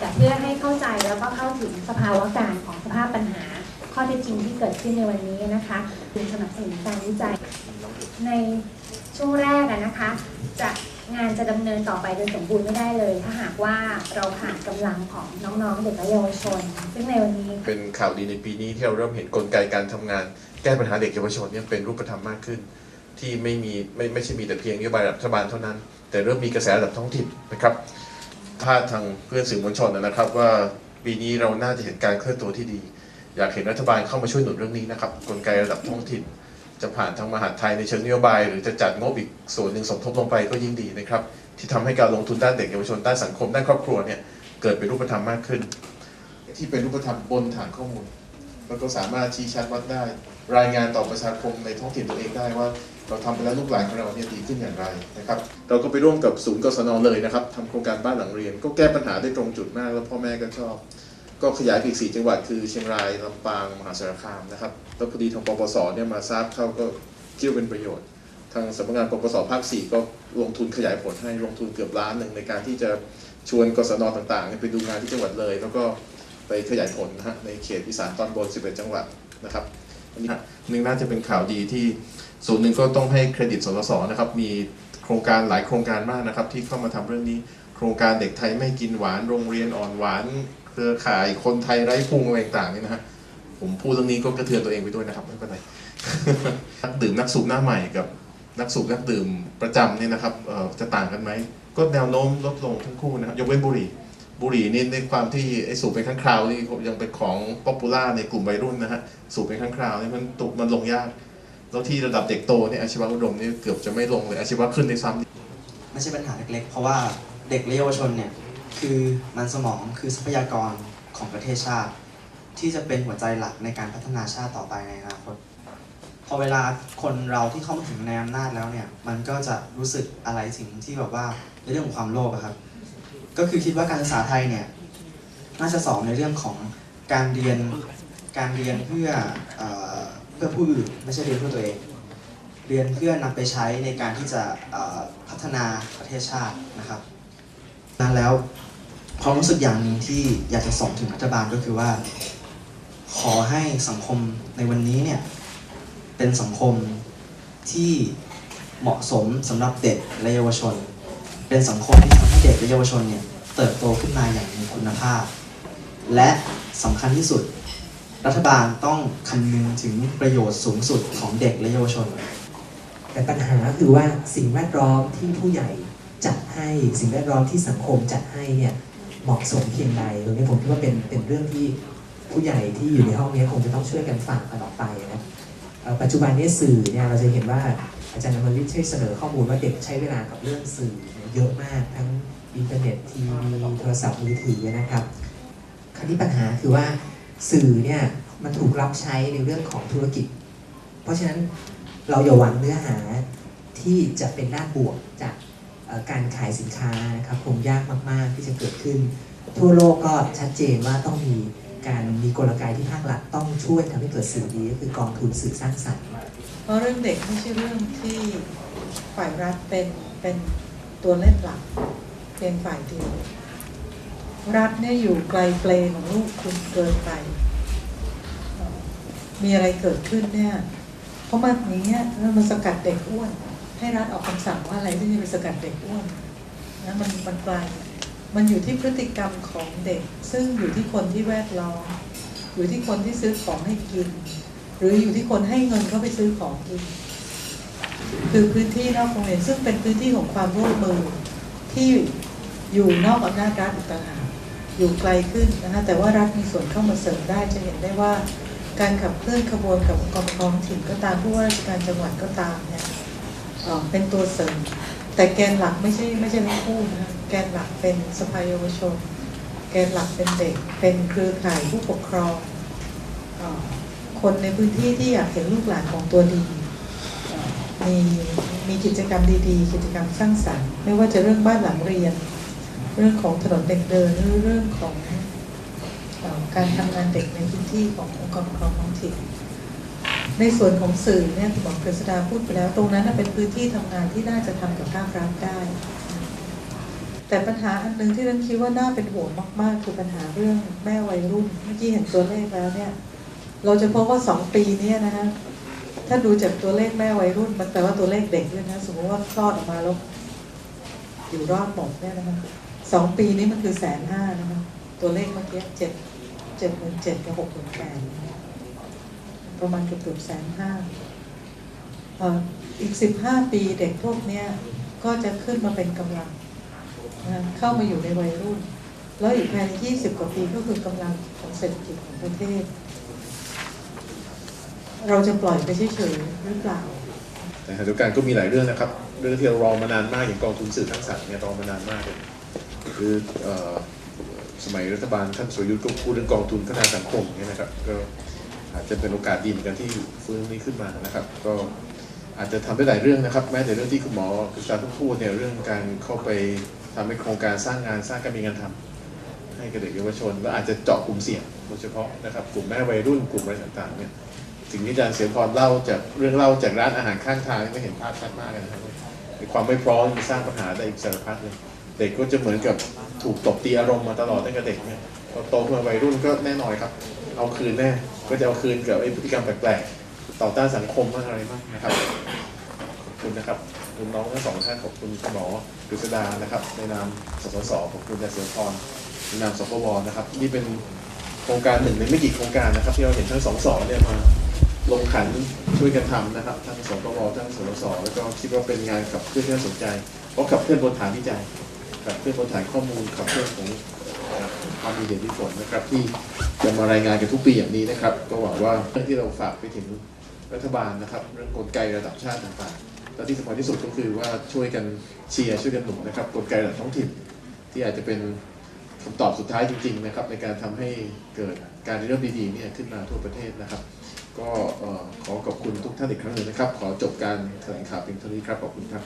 แต่เพื่อให้เข้าใจแล้วก็เข้าถึงสภาวะการของสภาพปัญหา ข้อเท็จจริงที่เกิดขึ้นในวันนี้นะคะเป็นสนับสนุนการวิจัย ในช่วงแรกอะนะคะ จะงานจะดำเนินต่อไปโดยสมบูรณ์ไม่ได้เลย ถ้าหากว่าเราขาดกำลังของน้องๆเด็กและเยาวชน ซึ่งในวันนี้เป็นข่าวดีในปีนี้ที่เราเริ่มเห็นกลไกการทำงาน แก้ปัญหาเด็กเยาวชนเนี่ยเป็นรูปธรรมมากขึ้น ที่ไม่มีไม่ไม่ใช่มีแต่เพียงนโยบายรัฐบาลเท่านั้น แต่เริ่มมีกระแสระดับท้องถิ่นนะครับ พาดทางเพื่อนสื่อมวลชนนะครับ ว่าปีนี้เราน่าจะเห็นการเคลื่อนตัวที่ดี อยากเห็นรัฐบาลเข้ามาช่วยหนุนเรื่องนี้นะครับกลไกระดับท้องถิ่น จะผ่านทางมหาดไทยในเชิงนโยบาย หรือจะจัดงบอีกส่วนหนึ่งสมทบลงไปก็ยิ่งดีนะครับที่ทำให้การลงทุนด้านเด็กเยาวชนด้านสังคมด้านครอบครัวเนี่ยเกิดเป็นรูปธรรมมากขึ้น ที่เป็นรูปธรรมบนฐานข้อมูลแล้วก็สามารถชี้ชัดวัดได้ รายงานต่อประชาคมในท้องถิ่นตัวเองได้ว่า เราทำไปแล้วลูกหลานของเราเนี่ยดีขึ้นอย่างไรนะครับ เราก็ไปร่วมกับศูนย์กศนเลยนะครับทำโครงการบ้านหลังเรียน ก็แก้ปัญหาได้ตรงจุดมากแล้วพ่อแม่ก็ชอบ ก็ขยายไปอีกสี่จังหวัดคือเชียงรายลำปางมหาสารคามนะครับแล้วพอดีทางปปสเนี่ยมาทราบเข้าก็คิดว่าเป็นประโยชน์ ทางสำนักงานปปสภาคสี่ก็ลงทุนขยายผลให้ลงทุนเกือบล้านหนึ่งในการที่จะชวนกศนต่างๆไปดูงานที่จังหวัดเลย แล้วก็ไปขยายผลนะฮะในเขตอีสานตอนบน 11 จังหวัดนะครับ อันนี้หนึ่งน่าจะเป็นข่าวดีที่ส่วนหนึ่งก็ต้องให้เครดิตสสสนะครับ มีโครงการหลายโครงการมากนะครับ ที่เข้ามาทำเรื่องนี้ โครงการเด็กไทยไม่กินหวานโรงเรียนอ่อนหวาน เครือข่ายคนไทยไร้พุงอะไรต่างๆนี่นะฮะผมพูดเรื่องนี้ก็กระเทือนตัวเองไปด้วยนะครับไม่เป็นไรนักดื่มนักสูบหน้าใหม่กับนักสูบนักดื่มประจำเนี่ยนะครับจะต่างกันไหมก็แนวโน้มลดลงทั้งคู่นะครับยกเว้นบุหรี่ บุหรี่นี่ในความที่ไอ้สูบเป็นครั้งคราวนี่ยังเป็นของป๊อปปูล่าในกลุ่มวัยรุ่นนะฮะสูบเป็นครั้งคราวนี่มันตุมันลงยากแล้วที่ระดับเด็กโตเนี่ยอาชีวะอุดมนี่เกือบจะไม่ลงเลยอาชีวะขึ้นในซ้ำไม่ใช่ปัญหาเล็กๆ เพราะว่าเด็กและเยาวชนเนี่ยคือมันสมองคือทรัพยากรของประเทศชาติ ที่จะเป็นหัวใจหลักในการพัฒนาชาติต่อไปในอนาคตพอเวลาคนเราที่เข้ามาถึงในอำนาจแล้วเนี่ยมันก็จะรู้สึกอะไรถึงที่แบบว่าในเรื่องของความโลภอะครับ ก็คือคิดว่าการศึกษาไทยเนี่ยน่าจะสอนในเรื่องของการเรียนการเรียนเพื่อเออเพื่อผู้อื่นไม่ใช่เรียนเพื่อตัวเอง เรียนเพื่อนำไปใช้ในการที่จะพัฒนาประเทศชาตินะครับนั้นแล้วความรู้สึกอย่างหนึ่งที่อยากจะส่งถึงรัฐบาลก็คือว่า ขอให้สังคมในวันนี้เนี่ยเป็นสังคมที่เหมาะสมสำหรับเด็กและเยาวชน เป็นสังคมที่ทำให้เด็กและเยาวชนเนี่ยเติบโตขึ้นมาอย่างมีคุณภาพ และสำคัญที่สุด รัฐบาลต้องคำนึงถึงประโยชน์สูงสุดของเด็กและเยาวชน แต่ปัญหาคือว่าสิ่งแวดล้อมที่ผู้ใหญ่จัดให้สิ่งแวดล้อมที่สังคมจัดให้เนี่ยเหมาะสมเพียงใดตรงนี้ผมคิดว่าเป็นเป็นเรื่องที่ผู้ใหญ่ที่อยู่ในห้องนี้คงจะต้องช่วยกันฟังกันออกไปนะปัจจุบันนี้สื่อเนี่ยเราจะเห็นว่าอาจารย์อมริตช่วยเสนอข้อมูลว่าเด็กใช้เวลากับเรื่องสื่อ เยอะมากทั้งอินเทอร์เน็ตทีวีโทรศัพท์มือถือนะครับ คราวนี้ปัญหาคือว่าสื่อเนี่ยมันถูกรับใช้ในเรื่องของธุรกิจ เพราะฉะนั้นเราอย่าหวังเนื้อหาที่จะเป็นด้านบวกจากการขายสินค้านะครับคงยากมาก ๆ ที่จะเกิดขึ้น ทั่วโลกก็ชัดเจนว่าต้องมีการมีกลไกที่ภาครัฐต้องช่วยทำให้เกิดสื่อดีก็คือกองทุนสื่อสร้างสรรค์เพราะเรื่องเด็กไม่ใช่เรื่องที่ฝ่ายรัฐเป็นเป็น ตัวเล่นหลักเพียงฝ่ายเดียวรัฐเนี่ยอยู่ไกลเปลของลูกคุณเกินไป มีอะไรเกิดขึ้นเนี่ยเพราะมันอย่างเงี้ยแล้วมันสกัดเด็กอ้วน ให้รัฐออกคำสั่งว่าอะไรที่จะไปสกัดเด็กอ้วนนะมันมันไกลมันอยู่ที่พฤติกรรมของเด็ก ซึ่งอยู่ที่คนที่แวดล้อมอยู่ที่คนที่ซื้อของให้กิน หรืออยู่ที่คนให้เงินเขาไปซื้อของกิน คือพื้นที่นอกโรงเรียนซึ่งเป็นพื้นที่ของความร่วมมือที่อยู่นอกอำนาจรัฐอีกต่างหากอยู่ไกลขึ้นนะคะแต่ว่ารัฐมีส่วนเข้ามาเสริมได้จะเห็นได้ว่าการขับเคลื่อนขบวนกับองค์กรปกครองถิ่นก็ตามผู้ว่าราชการจังหวัดก็ตามเนี่ยเป็นตัวเสริม แต่แกนหลักไม่ใช่ไม่ใช่ทั้งคู่นะแกนหลักเป็นสภาเยาวชน แกนหลักเป็นเด็ก เป็นเครือข่ายผู้ปกครองคนในพื้นที่ที่อยากเห็นลูกหลานของตัวดีเอ่อ มีมีกิจกรรมดีๆ กิจกรรมสร้างสรรค์ ไม่ว่าจะเรื่องบ้านหลังเรียน เรื่องของถนนเด็กเดินหรือเรื่องของอการทำงานเด็กในพื้นที่ขององค์กรปกครองท้องถิ่นในส่วนของสื่อเนี่ยคุณหมอกฤษดาพูดไปแล้ว ตรงนั้นเป็นพื้นที่ทำงานที่น่าจะทำกับภาครัฐได้ แต่ปัญหาอันหนึ่งที่ฉันคิดว่าน่าเป็นห่วงมาก ๆ คือปัญหาเรื่องแม่วัยรุ่น เมื่อกี้เห็นตัวเลขแล้วเนี่ย เราจะพบว่าสองปีนี้นะฮะ ถ้าดูจากตัวเลขแม่วัยรุ่น มันแปลว่าตัวเลขเด็กด้วยนะ สมมติว่าคลอดออกมาแล้วอยู่รอดหมดเนี่ยนะคะสองปีนี้มันคือแสนห้านะคะ ตัวเลขเมื่อกี้เจ็ดเจ็ดหมื่นเจ็ดกับหกหมื่นแปดประมาณเกือบเกือบแสนห้าอีกสิบห้าปีเด็กพวกเนี้ยก็จะขึ้นมาเป็นกำลัง เข้ามาอยู่ในวัยรุ่น แล้วอีกภายในยี่สิบกว่าปีก็คือกำลังของเศรษฐกิจของประเทศ เราจะปล่อยไปเฉยๆหรือเปล่าแต่ขณะเดียวกันก็มีหลายเรื่องนะครับ เรื่องที่เรารอมานานมากอย่างกองทุนสื่อทั้งสามเนี่ยรอมานานมากเลยคืออสมัยรัฐบาลท่านสุยุทธ์ก็พูดเรื่องกองทุนพัฒนาสังคมเนี่ยนะครับ ก็อาจจะเป็นโอกาสดีเหมือนกันที่ฟื้นนี้ขึ้นมานะครับ ก็อาจจะทำได้หลายเรื่องนะครับ แม้แต่เรื่องที่คุณหมอกฤษณาเพิ่งพูดเนี่ยเรื่องการเข้าไปทำให้โครงการสร้างงานสร้างการมีงานทำให้กับเด็กเยาวชน และอาจจะเจาะกลุ่มเสี่ยงโดยเฉพาะนะครับ กลุ่มแม่วัยรุ่นกลุ่มอะไรต่างๆเนี่ย สิ่งที่อาจารย์เสียพรเล่าจากเรื่องเล่าจากร้านอาหารข้างทางนี่ก็เห็นภาพชัดมากเลยนะครับในความไม่พร้อมมันสร้างปัญหาได้อีกสารพัดเลยเด็กก็จะเหมือนกับถูกตบตีอารมณ์มาตลอดตั้งแต่เด็กเนี่ยพอโตขึ้นมาวัยรุ่นก็แน่นอนครับ เอาคืนแน่ก็จะเอาคืนกับไอ้พฤติกรรมแปลกๆต่อต้านสังคมมากอะไรมากนะครับขอบคุณนะครับคุณน้องทั้งสองท่านขอบคุณคุณหมอกฤษดานะครับในนามสสสขอบคุณอาจารย์เสียพรในนามสปวนะครับนี่เป็นโครงการหนึ่งในไม่กี่โครงการนะครับ ที่เราเห็นทั้งสองสอเนี่ยมา ลงขันช่วยกันทำนะครับ ทั้งสปวทั้งสสแล้วก็คิดว่าเป็นงานขับเคลื่อนที่น่าสนใจ เพราะขับเคลื่อนบนฐานวิจัยขับเคลื่อนบนฐานข้อมูลขับเคลื่อนของความมีเหตุมีผลนะครับที่จะมารายงานกันทุกปีอย่างนี้นะครับ ก็หวังว่าเรื่องที่เราฝากไปถึงรัฐบาลนะครับ เรื่องกลไกระดับชาติต่างๆและที่สำคัญที่สุดก็คือว่าช่วยกันเชียร์ช่วยกันหนุนนะครับกลไกระดับท้องถิ่น ที่อาจจะเป็นคำตอบสุดท้ายจริงๆนะครับในการทำให้เกิดการเริ่มดีๆเนี่ยขึ้นมาทั่วประเทศนะครับ ก็ขอขอบคุณทุกท่านอีกครั้งหนึ่งนะครับ ขอจบการแถลงข่าวเพียงเท่านี้ครับ ขอบคุณครับ